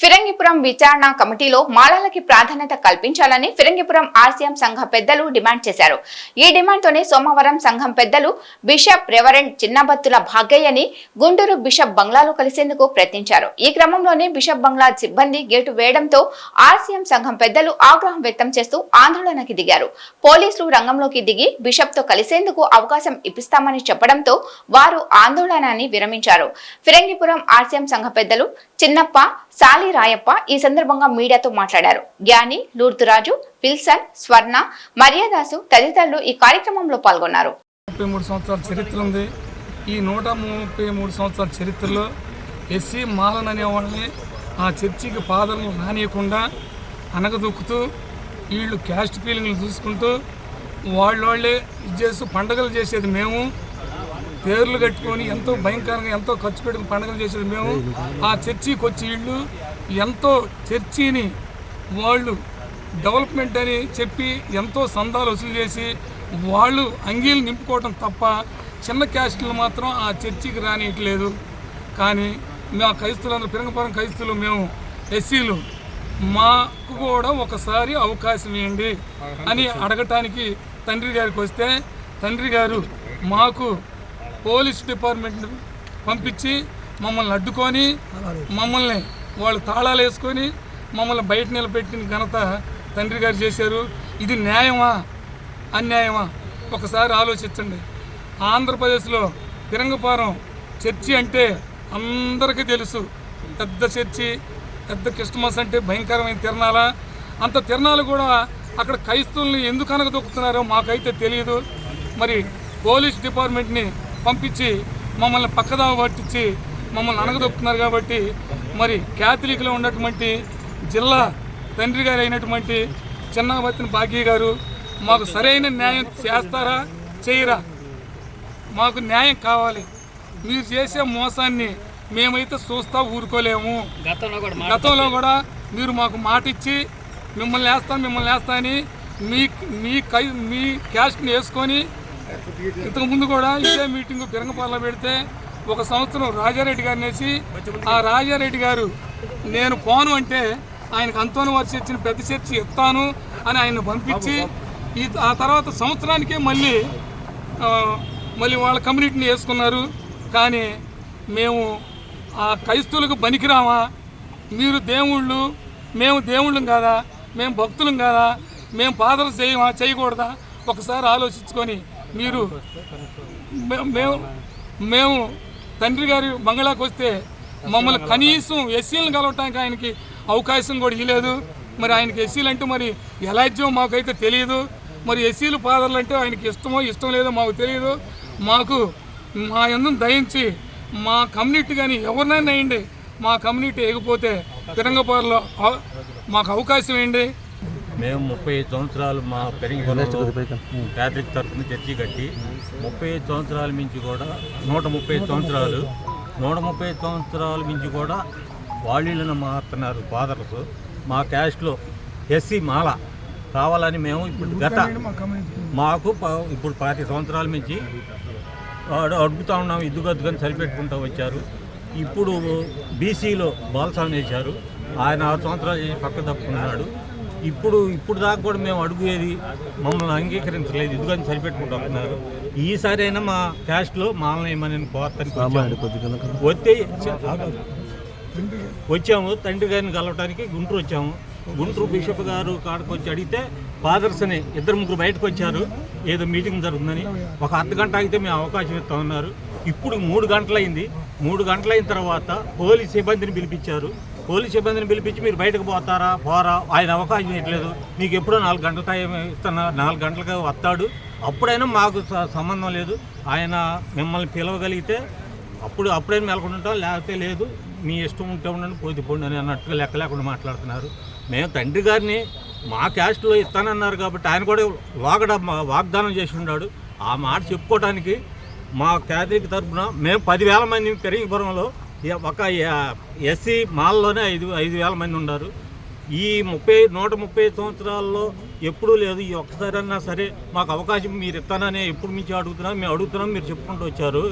ఫిరంగిపురం విచారణ కమిటీలో మాలలకి ప్రాధాన్యత కల్పించాలని ఫిరంగిపురం ఆర్సీఎం సంఘ పెద్దలు డిమాండ్ చేశారు. ఈ డిమాండ్తోనే సోమవారం సంఘం పెద్దలు బిషప్ రెవరెండ్ చిన్నబత్తుల భాగయ్యని గుంటూరు బిషప్ బంగ్లాలో కలిసేందుకు ప్రయత్నించారు. ఈ క్రమంలోనే బిషప్ బంగ్లా సిబ్బంది గేటు వేయడంతో ఆర్సీఎం సంఘం పెద్దలు ఆగ్రహం వ్యక్తం చేస్తూ ఆందోళనకి దిగారు. పోలీసులు రంగంలోకి దిగి బిషప్తో కలిసేందుకు అవకాశం ఇప్పిస్తామని చెప్పడంతో వారు ఆందోళనాన్ని విరమించారు. ఫిరంగిపురం ఆర్సీఎం సంఘ పెద్దలు చిన్నప్ప సాలి రాయప్ప ఈ సందర్భంగా మీడియాతో మాట్లాడారు. జ్ఞాని లూర్తురాజు పిల్సన్ స్వర్ణ మర్యాదాసు తదితరులు ఈ కార్యక్రమంలో పాల్గొన్నారు. ముప్పై మూడు సంవత్సరాల చరిత్ర ఉంది. ఈ నూట ముప్పై మూడు సంవత్సరాల చరిత్రలో ఎస్సీ మాలన్ అనేవాళ్ళని ఆ చర్చికి పాదలను రానియకుండా అనగదొక్కుతూ వీళ్ళు క్యాస్ట్ ఫీలింగ్లు చూసుకుంటూ వాళ్ళ వాళ్ళే ఇది చేస్తూ పండగలు చేసేది మేము. పేర్లు కట్టుకొని ఎంతో భయంకరంగా ఎంతో ఖర్చు పెట్టుకుని పండుగలు చేసేది మేము. ఆ చర్చికి వచ్చి వీళ్ళు ఎంతో చర్చిని వాళ్ళు డెవలప్మెంట్ అని చెప్పి ఎంతో సందాలు వసూలు చేసి వాళ్ళు అంగీలు నింపుకోవటం తప్ప చిన్న క్యాస్టులు మాత్రం ఆ చర్చికి రానియట్లేదు. కానీ మా క్రైస్తులందరూ పిరంగపురం క్రైస్తులు మేము ఎస్సీలు మాకు కూడా ఒకసారి అవకాశం ఇవ్వండి అని అడగటానికి తండ్రి గారికి వస్తే తండ్రి గారు మాకు పోలీస్ డిపార్ట్మెంట్ పంపించి మమ్మల్ని అడ్డుకొని మమ్మల్ని వాళ్ళు తాళాలు వేసుకొని మమ్మల్ని బయట నిలబెట్టిన ఘనత తండ్రి గారు చేశారు. ఇది న్యాయమా? అన్యాయమా? ఒకసారి ఆలోచించండి. ఆంధ్రప్రదేశ్లో తిరంగపారం చర్చి అంటే అందరికీ తెలుసు. పెద్ద చర్చి పెద్ద క్రిస్టమస్ అంటే భయంకరమైన తిరణాల. అంత తిరణాలు కూడా అక్కడ క్రైస్తవుల్ని ఎందుకు అనగదొక్కుతున్నారో మాకైతే తెలియదు మరి పోలీస్ డిపార్ట్మెంట్ని పంపించి మమ్మల్ని పక్కదావ పట్టించి మమ్మల్ని అనగదొక్కుతున్నారు కాబట్టి మరి క్యాథలిక్లో ఉన్నటువంటి జిల్లా తండ్రి గారు అయినటువంటి చిన్నబత్తిన భాగ్య గారు మాకు సరైన న్యాయం చేస్తారా చేయరా? మాకు న్యాయం కావాలి. మీరు చేసే మోసాన్ని మేమైతే చూస్తా ఊరుకోలేము. గతంలో కూడా మీరు మాకు మాట ఇచ్చి మిమ్మల్ని వేస్తాను మిమ్మల్ని వేస్తా అని మీ మీ కై మీ క్యాస్ట్ని వేసుకొని ఇంతకు ముందు కూడా ఇదే మీటింగ్ బిరంగపాలలో పెడితే ఒక సంవత్సరం రాజారెడ్డి గారిని వేసి ఆ రాజారెడ్డి గారు నేను పోను అంటే ఆయనకు అంతోని వారి చర్చిన పెద్ద చర్చి ఇస్తాను అని ఆయన పంపించి ఈ ఆ తర్వాత సంవత్సరానికే మళ్ళీ మళ్ళీ వాళ్ళ కమ్యూనిటీని వేసుకున్నారు. కానీ మేము ఆ క్రైస్తువులకు పనికిరామా? మీరు దేవుళ్ళు మేము దేవుళ్ళం కాదా? మేము భక్తులం కాదా? మేము పాదలు చేయమా? చేయకూడదా? ఒకసారి ఆలోచించుకొని మీరు మేము మేము తండ్రి గారి బంగ్లాకు వస్తే మమ్మల్ని కనీసం ఎస్సీలను కలవటానికి ఆయనకి అవకాశం కూడా ఇవ్వలేదు మరి ఆయనకి ఎస్సీలు అంటే మరి ఎలా మాకైతే తెలియదు మరి ఎస్సీలు ఫాదర్లు అంటే ఆయనకి ఇష్టమో ఇష్టం లేదో మాకు తెలియదు మాకు మా ఎందుకు దయించి మా కమ్యూనిటీ కానీ ఎవరినైనా వేయండి. మా కమ్యూనిటీ ఎగిపోతే తిరంగపారలో మాకు అవకాశం ఏంటి మేము ముప్పై ఐదు సంవత్సరాలు మా పెరిగిపోలో క్యాథలిక్ తరఫున చర్చి కట్టి ముప్పై ఐదు సంవత్సరాల మించి కూడా నూట ముప్పై ఐదు సంవత్సరాలు నూట ముప్పై ఐదు సంవత్సరాల మించి కూడా వాళ్ళని మారుతున్నారు ఫాదర్స్. మా క్యాస్ట్లో ఎస్సీ మాల కావాలని మేము ఇప్పుడు గత మాకు ప- ఇప్పుడు పాతి సంవత్సరాల నుంచి అడు- అడుగుతా ఉన్నాం ఇద్దుగద్దుకొని సరిపెట్టుకుంటూ వచ్చారు. ఇప్పుడు బీసీలో బాలస్వామి వేశారు ఆయన ఆరు సంవత్సరాలు పక్క తప్పుకున్నాడు. ఇప్పుడు ఇప్పుడు దాకా కూడా మేము అడుగుయేది మమ్మల్ని అంగీకరించలేదు. ఇదిగని సరిపెట్టుకుంటూ వస్తున్నారు. ఈసారి అయినా మా క్యాస్ట్లో మాలనేయమని కోరటానికి వచ్చాము. వస్తే వచ్చాము తండ్రి గారిని కలవటానికి గుంటూరు వచ్చాము. గుంటూరు బిషప్ గారు కాడకు వచ్చి అడిగితే ఫాదర్స్ అని ఇద్దరు ముగ్గురు బయటకు వచ్చారు. ఏదో మీటింగ్ జరుగుతుందని. ఒక అర్ధ గంట ఆగితే మేము అవకాశం ఇస్తామన్నారు. ఇప్పుడు మూడు గంటలైంది. మూడు గంటలైన తర్వాత పోలీస్ సిబ్బందిని పిలిపించారు. పోలీస్ సిబ్బందిని పిలిపించి మీరు బయటకు పోతారా? పోరా? ఆయన అవకాశం ఇవ్వట్లేదు. మీకు ఎప్పుడో నాలుగు గంటల టైం ఇస్తున్నా నాలుగు గంటలకు వస్తాడు. అప్పుడైనా మాకు స- సంబంధం లేదు. ఆయన మిమ్మల్ని పిలవగలిగితే అప్పుడు అప్పుడైనా మెలకుంటుంటాం లేకపోతే లేదు. మీ ఇష్టం ఉంటే ఉండండి పోతే పోండి అని అన్నట్టుగా లెక్క లేకుండా మాట్లాడుతున్నారు. మేము తండ్రి గారిని మా క్యాస్ట్లో ఇస్తానన్నారు కాబట్టి ఆయన కూడా వాగడ వాగ్దానం చేసి ఉన్నాడు ఆ మాట చెప్పుకోవడానికి మా క్యాథలిక్ తరఫున మేము పదివేల మంది పెరిగిపురంలో ఒక ఎస్సీ మాల్లోనే ఐదు ఐదు వేల మంది ఉన్నారు ఈ ముప్పై నూట ముప్పై సంవత్సరాల్లో ఎప్పుడూ లేదు. ఈ ఒక్కసారన్నా సరే మాకు అవకాశం మీరు ఇస్తానని ఎప్పుడు మించి అడుగుతున్నాం మేము అడుగుతున్నాం మీరు చెప్పుకుంటూ వచ్చారు.